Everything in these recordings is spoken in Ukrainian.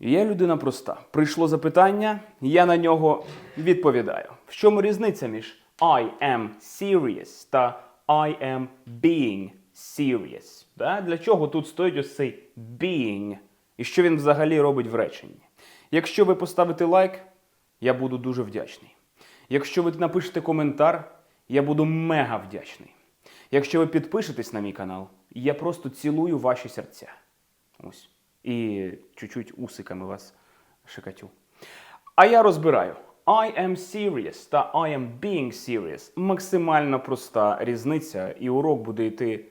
Я людина проста. Прийшло запитання, я на нього відповідаю. В чому різниця між I am serious та I am being serious? Да? Для чого тут стоїть ось цей being? І що він взагалі робить в реченні? Якщо ви поставите лайк, я буду дуже вдячний. Якщо ви напишете коментар, я буду мега вдячний. Якщо ви підпишетесь на мій канал, я просто цілую ваші серця. Ось. І чуть-чуть усиками вас шикатю. А я розбираю. I am serious та I am being serious. Максимально проста різниця, і урок буде йти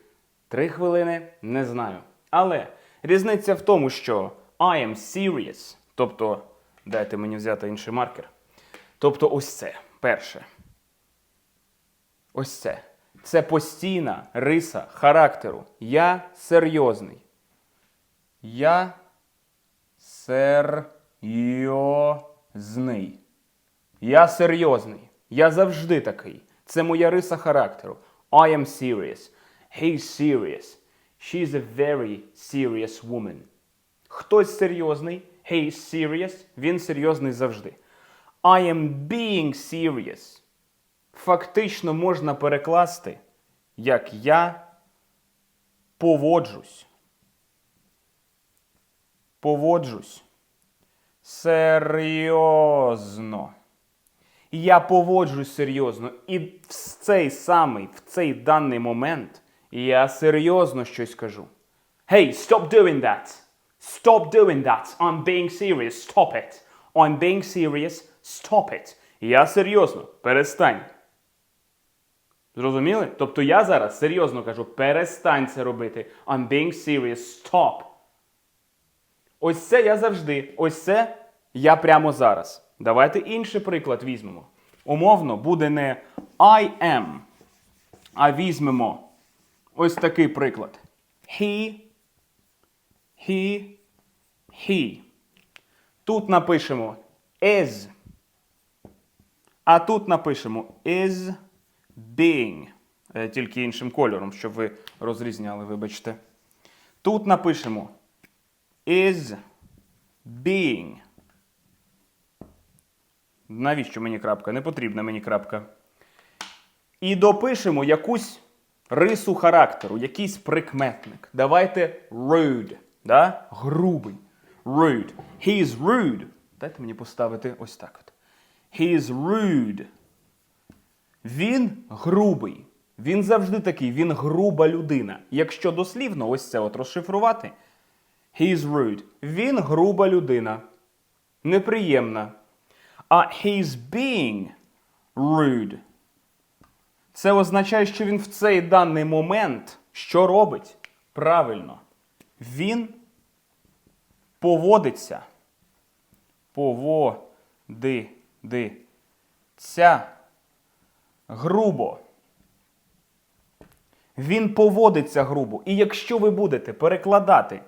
3 хвилини, не знаю. Але різниця в тому, що I am serious, тобто, дайте мені взяти інший маркер. Тобто, ось це перше. Ось це. Це постійна риса характеру. Я серйозний. Я серйозний. Я серйозний. Я завжди такий. Це моя риса характеру. I am serious. He's serious. She's a very serious woman. Хтось серйозний. He is serious. Він серйозний завжди. I am being serious. Фактично можна перекласти, як я поводжусь. Поводжусь. Серйозно. Я поводжусь серйозно. І в цей самий, в цей даний момент я серйозно щось кажу. Hey, stop doing that. Stop doing that. I'm being serious. Stop it. I'm being serious. Stop it. Я серйозно. Перестань. Зрозуміли? Тобто я зараз серйозно кажу, перестань це робити. I'm being serious. Stop. Ось це я завжди. Ось це я прямо зараз. Давайте інший приклад візьмемо. Умовно буде не I am, а візьмемо ось такий приклад. He, he, he. Тут напишемо is. А тут напишемо is being. Е, Тільки іншим кольором, щоб ви розрізняли, вибачте. Тут напишемо is being. Навіщо мені крапка? Не потрібна мені крапка. І допишемо якусь рису характеру, якийсь прикметник. Давайте rude. Да? Грубий. Rude. He is rude. Дайте мені поставити ось так от. He is rude. Він грубий. Він завжди такий, він груба людина. Якщо дослівно ось це от розшифрувати. He is rude. Він груба людина. Неприємна. А he's being rude. Це означає, що він в цей даний момент що робить? Правильно. Він поводиться. Поводиться грубо. Він поводиться грубо. І якщо ви будете перекладати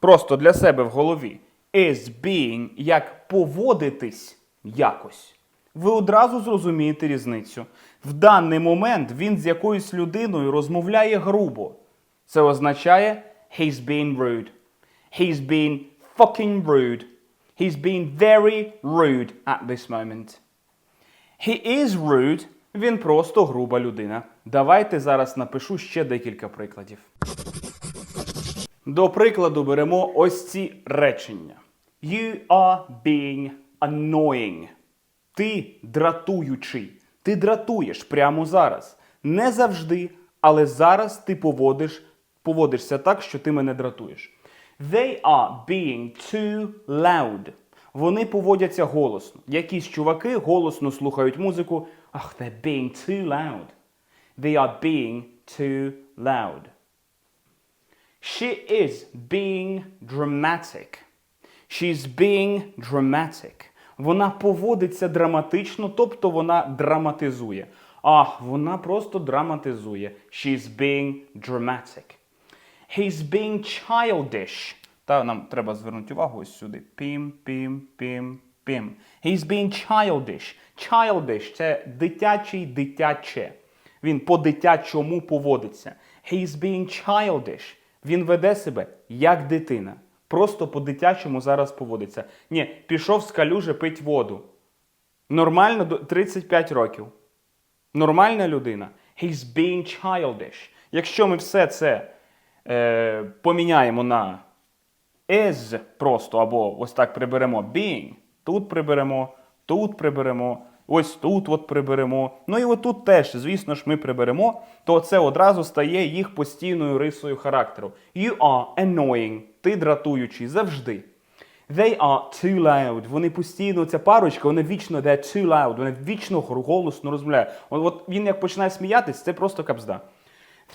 просто для себе в голові is being як поводитись якось, ви одразу зрозумієте різницю. В даний момент він з якоюсь людиною розмовляє грубо. Це означає he's being rude. He's being fucking rude. He's being very rude at this moment. He is rude. Він просто груба людина. Давайте зараз напишу ще декілька прикладів. До прикладу беремо ось ці речення. You are being annoying. Ти дратуючий. Ти дратуєш прямо зараз. Не завжди, але зараз ти поводиш, поводишся так, що ти мене дратуєш. They are being too loud. Вони поводяться голосно. Якісь чуваки голосно слухають музику. Ах, they're being too loud. They are being too loud. She is being dramatic. She's being dramatic. Вона поводиться драматично, тобто вона драматизує. Ах, вона просто драматизує. She's being dramatic. He's being childish. Та нам треба звернути увагу ось сюди. Пім, пім, пім, пім. He's being childish. Childish – це дитячий, дитяче. Він по-дитячому поводиться. He's being childish. Він веде себе як дитина. Просто по-дитячому зараз поводиться. Ні, пішов з калюжи пить воду. Нормально 35 років. Нормальна людина. He's being childish. Якщо ми все це е, поміняємо на is просто, або ось так приберемо being, тут приберемо, тут приберемо, ось тут от приберемо. Ну і отут теж, звісно ж, ми приберемо, то це одразу стає їх постійною рисою характеру. You are annoying. Ти дратуючий завжди. They are too loud. Вони постійно, ця парочка, вони вічно they're too loud, вони вічно голосно розмовляють. От, от він як починає сміятись, це просто капзда.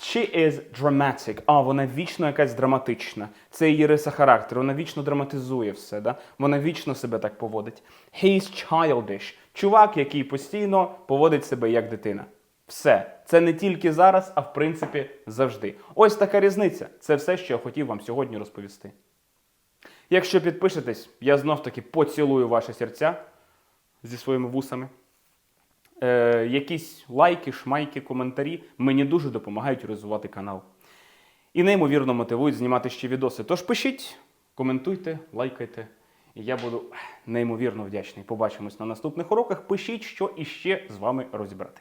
She is dramatic. А, вона вічно якась драматична. Це її риса характеру. Вона вічно драматизує все. Да? Вона вічно себе так поводить. He's childish. Чувак, який постійно поводить себе як дитина. Все. Це не тільки зараз, а в принципі завжди. Ось така різниця. Це все, що я хотів вам сьогодні розповісти. Якщо підпишетесь, я знов таки поцілую ваші серця зі своїми вусами. Е, якісь лайки, шмайки, коментарі мені дуже допомагають розвивати канал. І неймовірно мотивують знімати ще відоси. Тож пишіть, коментуйте, лайкайте. І я буду неймовірно вдячний. Побачимось на наступних уроках. Пишіть, що іще з вами розібрати.